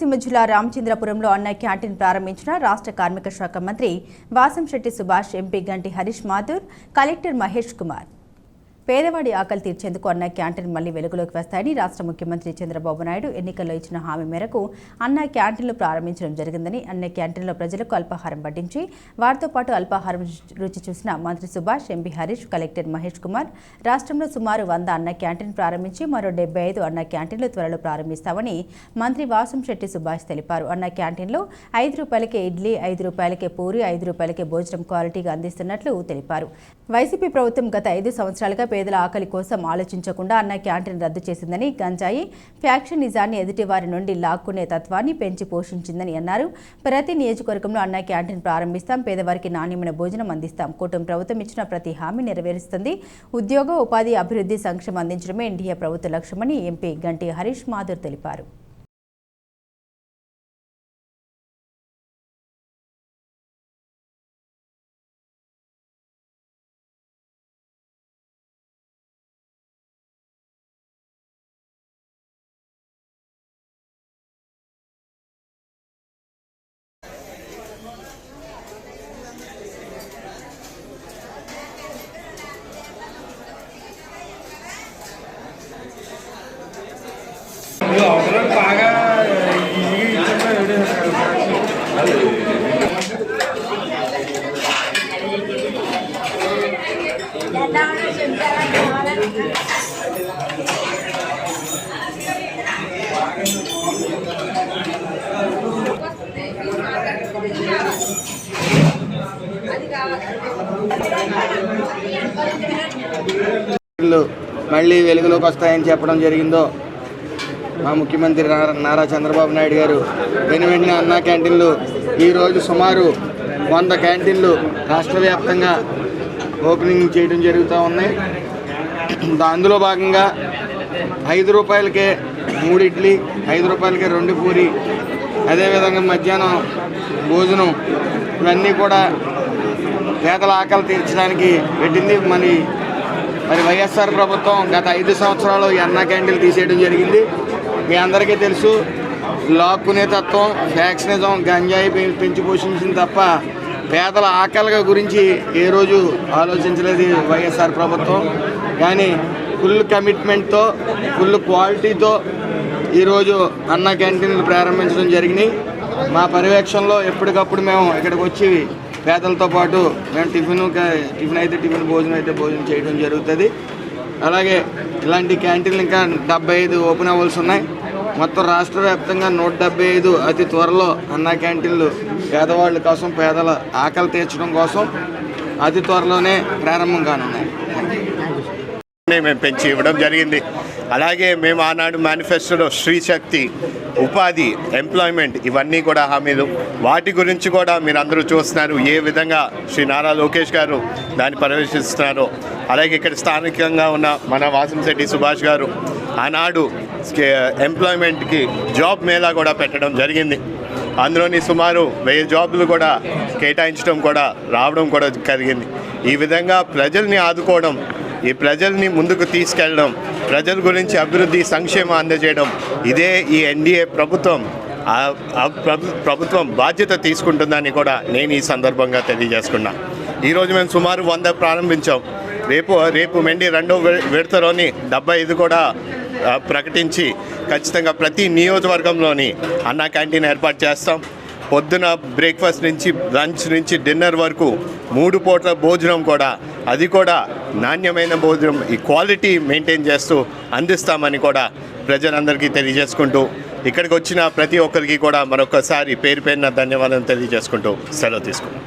కోనసీమ జిల్లా రామచంద్రపురంలో అన్న క్యాంటీన్ ప్రారంభించిన రాష్ట్ర కార్మిక శాఖ మంత్రి వాసంశెట్టి సుభాష్ ఎంపీ గంటి హరీష్ మాథూర్ కలెక్టర్ మహేష్ కుమార్. పేదవాడి ఆకలి తీర్చేందుకు అన్న క్యాంటీన్ మళ్ళీ వెలుగులోకి వస్తాయని రాష్ట్ర ముఖ్యమంత్రి చంద్రబాబు నాయుడు ఎన్నికల్లో ఇచ్చిన హామీ మేరకు అన్న క్యాంటీన్లు ప్రారంభించడం జరిగిందని అన్న క్యాంటీన్లో ప్రజలకు అల్పాహారం పట్టించి వారితో పాటు అల్పాహారం రుచి చూసిన మంత్రి సుభాష్ ఎంపీ హరీష్ కలెక్టర్ మహేష్ కుమార్ రాష్ట్రంలో సుమారు వంద అన్న క్యాంటీన్ ప్రారంభించి మరో డెబ్బై ఐదు అన్న క్యాంటీన్లు త్వరలో ప్రారంభిస్తామని మంత్రి వాసంశెట్టి సుభాష్ తెలిపారు. అన్న క్యాంటీన్లో ఐదు రూపాయలకే ఇడ్లీ ఐదు రూపాయలకే పూరి ఐదు రూపాయలకే భోజనం క్వాలిటీగా అందిస్తున్నట్లు తెలిపారు. వైసీపీ ప్రభుత్వం గత ఐదు సంవత్సరాలుగా పేదల ఆకలి కోసం ఆలోచించకుండా అన్న క్యాంటీన్ రద్దు చేసిందని గంజాయి ఫ్యాక్షనిజాన్ని ఎదుటివారి నుండి లాక్కునే తత్వాన్ని పెంచి పోషించిందని అన్నారు. ప్రతి నియోజకవర్గంలో అన్న క్యాంటీన్ ప్రారంభిస్తాం పేదవారికి నాణ్యమైన భోజనం అందిస్తాం. కూటమి ప్రభుత్వం ఇచ్చిన ప్రతి హామీ నెరవేరుస్తుంది. ఉద్యోగ ఉపాధి అభివృద్ధి సంక్షేమం అందించడమే ఎన్డీఏ ప్రభుత్వ లక్ష్యమని ఎంపీ గంటి హరీష్ మాధుర్ తెలిపారు. మళ్ళీ వెలుగులోకి వస్తాయని చెప్పడం జరిగిందో మా ముఖ్యమంత్రి నారా నారా చంద్రబాబు నాయుడు గారు. వెను వెంటనే అన్నా క్యాంటీన్లు. ఈరోజు సుమారు వంద క్యాంటీన్లు రాష్ట్ర వ్యాప్తంగా ఓపెనింగ్ చేయడం జరుగుతూ ఉన్నాయి. అందులో భాగంగా ఐదు రూపాయలకే మూడు ఇడ్లీ ఐదు రూపాయలకే రెండు పూరి అదేవిధంగా మధ్యాహ్నం భోజనం ఇవన్నీ కూడా పేదల ఆకలి తీర్చడానికి పెట్టింది. మరి మరి వైఎస్ఆర్ ప్రభుత్వం గత ఐదు సంవత్సరాలు ఎన్న క్యాండిల్ తీసేయడం జరిగింది. మీ అందరికీ తెలుసు లాక్కునే తత్వం ఫ్యాక్షనిజం గంజాయి పెంచి పోషించింది తప్ప పేదల ఆకలి గురించి ఏ రోజు ఆలోచించలేదు వైఎస్ఆర్ ప్రభుత్వం. కానీ ఫుల్ కమిట్మెంట్తో ఫుల్ క్వాలిటీతో ఈరోజు అన్న క్యాంటీన్లు ప్రారంభించడం జరిగినాయి. మా పర్యవేక్షణలో ఎప్పటికప్పుడు మేము ఇక్కడికి వచ్చి పేదలతో పాటు మేము టిఫిన్ టిఫిన్ అయితే టిఫిన్ భోజనం అయితే భోజనం చేయడం జరుగుతుంది. అలాగే ఇలాంటి క్యాంటీన్లు ఇంకా డెబ్బై ఐదు ఓపెన్ అవ్వాల్సి ఉన్నాయి. మొత్తం రాష్ట్ర వ్యాప్తంగా నూట డెబ్బై ఐదు అతి త్వరలో అన్న క్యాంటీన్లు పేదవాళ్ళ కోసం పేదల ఆకలి తీర్చడం కోసం అతి త్వరలోనే ప్రారంభం కానున్నాయి. మేము పెంచి ఇవ్వడం జరిగింది. అలాగే మేము ఆనాడు మేనిఫెస్టోలో స్త్రీశక్తి ఉపాధి ఎంప్లాయ్మెంట్ ఇవన్నీ కూడా హామీలు. వాటి గురించి కూడా మీరు అందరూ చూస్తున్నారు. ఏ విధంగా శ్రీ నారా లోకేష్ గారు దాన్ని పర్యవేక్షిస్తున్నారో అలాగే ఇక్కడ స్థానికంగా ఉన్న మన వాసంశెట్టి సుభాష్ గారు ఆనాడు ఎంప్లాయ్మెంట్కి జాబ్ మేళా కూడా పెట్టడం జరిగింది. అందులోని సుమారు వెయ్యి జాబ్లు కూడా కేటాయించడం కూడా రావడం కూడా జరిగింది. ఈ విధంగా ప్రజల్ని ఆదుకోవడం ఈ ప్రజల్ని ముందుకు తీసుకెళ్ళడం ప్రజల గురించి అభివృద్ధి సంక్షేమం అందజేయడం ఇదే ఈ ఎన్డీఏ ప్రభుత్వం ప్రభుత్వం బాధ్యత తీసుకుంటుందని కూడా నేను ఈ సందర్భంగా తెలియజేసుకున్నా. ఈరోజు మేము సుమారు వంద ప్రారంభించాం. రేపు రేపు మెండి రెండో విడతలోని డెబ్బై ఐదు కూడా ప్రకటించి ఖచ్చితంగా ప్రతి నియోజకవర్గంలోని అన్నా క్యాంటీన్ ఏర్పాటు చేస్తాం. పొద్దున బ్రేక్ఫాస్ట్ నుంచి లంచ్ నుంచి డిన్నర్ వరకు మూడు పూట్ల భోజనం కూడా అది కూడా నాణ్యమైన భోజనం ఈ క్వాలిటీ మెయింటైన్ చేస్తూ అందిస్తామని కూడా ప్రజలందరికీ తెలియజేసుకుంటూ ఇక్కడికి వచ్చిన ప్రతి ఒక్కరికి కూడా మరొకసారి పేరు పేరున ధన్యవాదాలు తెలియజేసుకుంటూ సెలవు తీసుకుంటాం